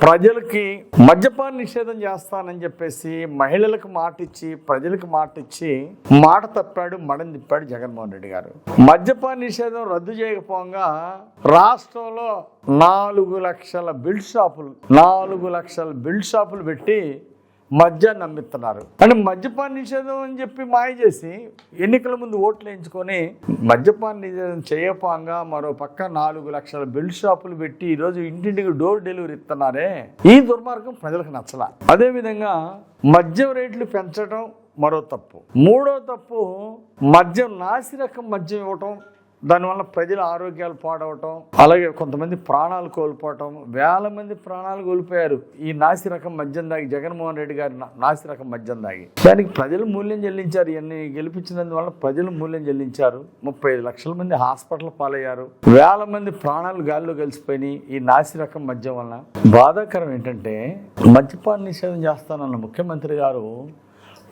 ప్రజలకి మద్యపాన నిషేధం చేస్తానని చెప్పేసి మహిళలకు మాట ఇచ్చి ప్రజలకు మాట ఇచ్చి మాట తప్పాడు మడం తిప్పాడు జగన్మోహన్ రెడ్డి గారు. మద్యపాన నిషేధం రద్దు చేయకపోగా రాష్ట్రంలో నాలుగు లక్షల బిల్డ్ షాపులు నాలుగు లక్షల బిల్డ్ షాపులు పెట్టి మద్యాన్ని నమ్మిస్తున్నారు. అంటే మద్యపాన నిషేధం అని చెప్పి మాయ చేసి ఎన్నికల ముందు ఓట్లు వేయించుకొని మద్యపాన నిషేధం చేయపాంగా మరో పక్క నాలుగు లక్షల బెల్ట్ షాపులు పెట్టి ఈరోజు ఇంటింటికి డోర్ డెలివరీ ఇస్తున్నారే. ఈ దుర్మార్గం ప్రజలకు నచ్చల. అదేవిధంగా మద్యం రేట్లు పెంచడం మరో తప్పు. మూడో తప్పు మద్యం నాసిరకం మద్యం ఇవ్వటం దానివల్ల ప్రజల ఆరోగ్యాలు పాడవటం అలాగే కొంతమంది ప్రాణాలు కోల్పోవటం వేల మంది ప్రాణాలు కోల్పోయారు. ఈ నాసి రకం మద్యం దాగి జగన్మోహన్ రెడ్డి గారి నాసిరకం నాసి రకం మద్యం దాగి దానికి ప్రజలు మూల్యం చెల్లించారు. ఇవన్నీ గెలిపించినందువల్ల ప్రజలు మూల్యం చెల్లించారు. ముప్పై ఐదు లక్షల మంది హాస్పిటల్ పాలయ్యారు. వేల మంది ప్రాణాలు గాల్లో కలిసిపోయినాయి ఈ నాసి రకం మద్యం వలన. బాధాకరం ఏంటంటే మద్యపాన నిషేధం చేస్తానన్న ముఖ్యమంత్రి గారు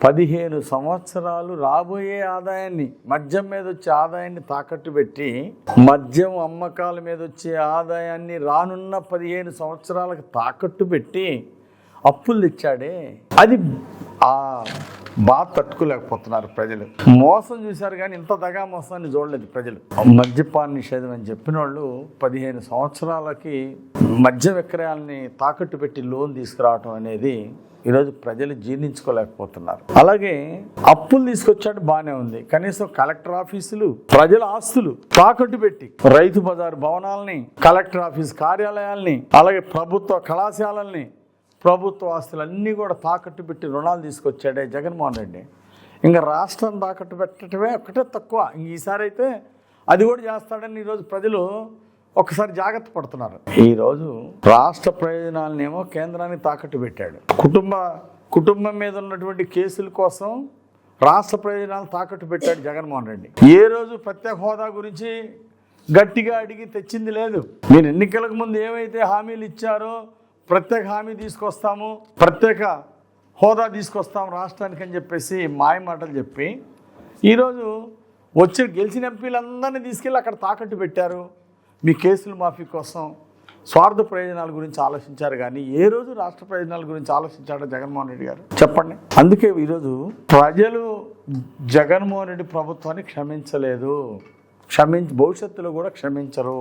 పదిహేను సంవత్సరాలు రాబోయే ఆదాయాన్ని మద్యం మీద వచ్చే ఆదాయాన్ని తాకట్టు పెట్టి మద్యం అమ్మకాల మీద వచ్చే ఆదాయాన్ని రానున్న పదిహేను సంవత్సరాలకు తాకట్టు పెట్టి అప్పులు తెచ్చాడే. అది ఆ బాధ తట్టుకోలేకపోతున్నారు ప్రజలు. మోసం చూశారు కానీ ఇంత దగా మోసాన్ని చూడలేదు ప్రజలు. మద్యపాన నిషేధం అని చెప్పిన వాళ్ళు పదిహేను సంవత్సరాలకి మద్య విక్రయాల్ని తాకట్టు పెట్టి లోన్ తీసుకురావటం అనేది ఈరోజు ప్రజలు జీర్ణించుకోలేకపోతున్నారు. అలాగే అప్పులు తీసుకొచ్చాడు బాగానే ఉంది. కనీసం కలెక్టర్ ఆఫీసులు ప్రజల ఆస్తులు తాకట్టు పెట్టి రైతు బజార్ భవనాలని కలెక్టర్ ఆఫీస్ కార్యాలయాల్ని అలాగే ప్రభుత్వ కళాశాలల్ని ప్రభుత్వ ఆస్తులన్నీ కూడా తాకట్టు పెట్టి రుణాలు తీసుకొచ్చాడే జగన్మోహన్ రెడ్డి. ఇంకా రాష్ట్రం తాకట్టు పెట్టడమే ఒకటే తక్కువ. ఇంక ఈసారి అయితే అది కూడా చేస్తాడని ఈరోజు ప్రజలు ఒకసారి జాగ్రత్త పడుతున్నారు. ఈరోజు రాష్ట్ర ప్రయోజనాలనేమో కేంద్రాన్ని తాకట్టు పెట్టాడు. కుటుంబ కుటుంబం మీద ఉన్నటువంటి కేసుల కోసం రాష్ట్ర ప్రయోజనాలు తాకట్టు పెట్టాడు జగన్మోహన్ రెడ్డి. ఏ రోజు ప్రత్యేక హోదా గురించి గట్టిగా అడిగి తెచ్చింది లేదు. మీరు ఎన్నికలకు ముందు ఏవైతే హామీలు ఇచ్చారో ప్రత్యేక హామీ తీసుకొస్తాము ప్రత్యేక హోదా తీసుకొస్తాం రాష్ట్రానికి అని చెప్పేసి మాయ మాటలు చెప్పి ఈరోజు వచ్చి గెలిచిన ఎంపీలందరినీ తీసుకెళ్ళి అక్కడ తాకట్టు పెట్టారు. మీ కేసుల మాఫీ కోసం స్వార్థ ప్రయోజనాల గురించి ఆలోచించారు కానీ ఏ రోజు రాష్ట్ర ప్రయోజనాల గురించి ఆలోచించాడో జగన్మోహన్ రెడ్డి గారు? చెప్పండి. అందుకే ఈరోజు ప్రజలు జగన్మోహన్ రెడ్డి ప్రభుత్వాన్ని క్షమించలేదు. క్షమించి భవిష్యత్తులో కూడా క్షమించరు.